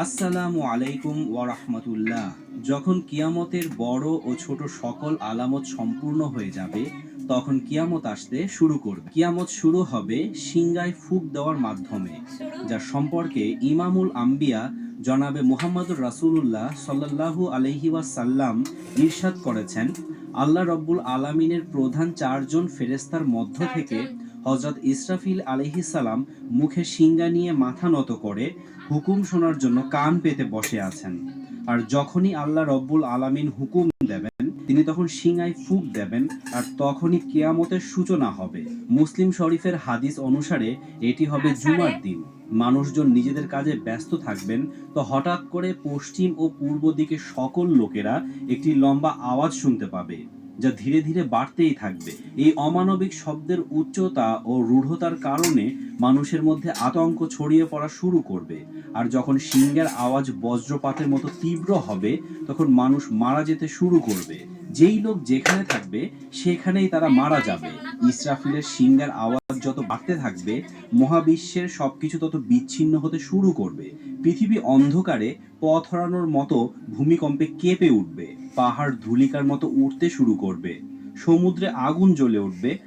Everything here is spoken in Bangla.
আসসালামু আলাইকুম ওয়ারাহমাতুল্লাহ যখন কিয়ামতের বড় ও ছোট সকল আলামত সম্পূর্ণ হয়ে যাবে, তখন কিয়ামত আসতে শুরু করবে। কিয়ামত শুরু হবে সিংগায় ফুক দেওয়ার মাধ্যমে যার সম্পর্কে ইমামুল আম্বিয়া জনাবে মুহাম্মদুর রাসূলুল্লাহ সাল্লাল্লাহু আলাইহি ওয়াসাল্লাম ইরশাদ করেছেন, আল্লাহ রব্বুল আলামিনের প্রধান চারজন ফেরেস্তার মধ্য থেকে হজরত ইসরাফিল সালাম মুখে সিংগা নিয়ে মাথা নত করে হুকুম শোনার জন্য কান পেতে বসে আছেন। আর যখনই আল্লাহ রব্বুল আলামিন হুকুম দেবেন তিনি তখন সিংহায় ফুক দেবেন আর তখনই কেয়ামতের সূচনা হবে। মুসলিম শরীফের হাদিস অনুসারে এটি হবে জুমার দিন। মানুষজন নিজেদের কাজে ব্যস্ত থাকবেন তো হঠাৎ করে পশ্চিম ও পূর্ব দিকে সকল লোকেরা একটি লম্বা আওয়াজ শুনতে পাবে। যা ধীরে ধীরে বাড়তেই থাকবে। এই অমানবিক শব্দের উচ্চতা ও রূঢ়তার কারণে মানুষের মধ্যে আতঙ্ক ছড়িয়ে পড়া শুরু করবে। আর যখন সিংহের আওয়াজ বজ্রপাতের মতো তীব্র হবে, তখন মানুষ মারা যেতে শুরু করবে। যেই লোক যেখানে থাকবে, সেখানেই তারা মারা যাবে। ইসরাফিলের সিংহের আওয়াজ যত বাড়তে থাকবে, মহাবিশ্বের সবকিছু তত বিচ্ছিন্ন হতে শুরু করবে। পৃথিবী অন্ধকারে পথ হারানোর মতো ভূমিকম্পে কেঁপে উঠবে। পাহাড় ধুলিকার মতো উঠতে শুরু করবে। সমুদ্রে আগুন জ্বলে উঠবে।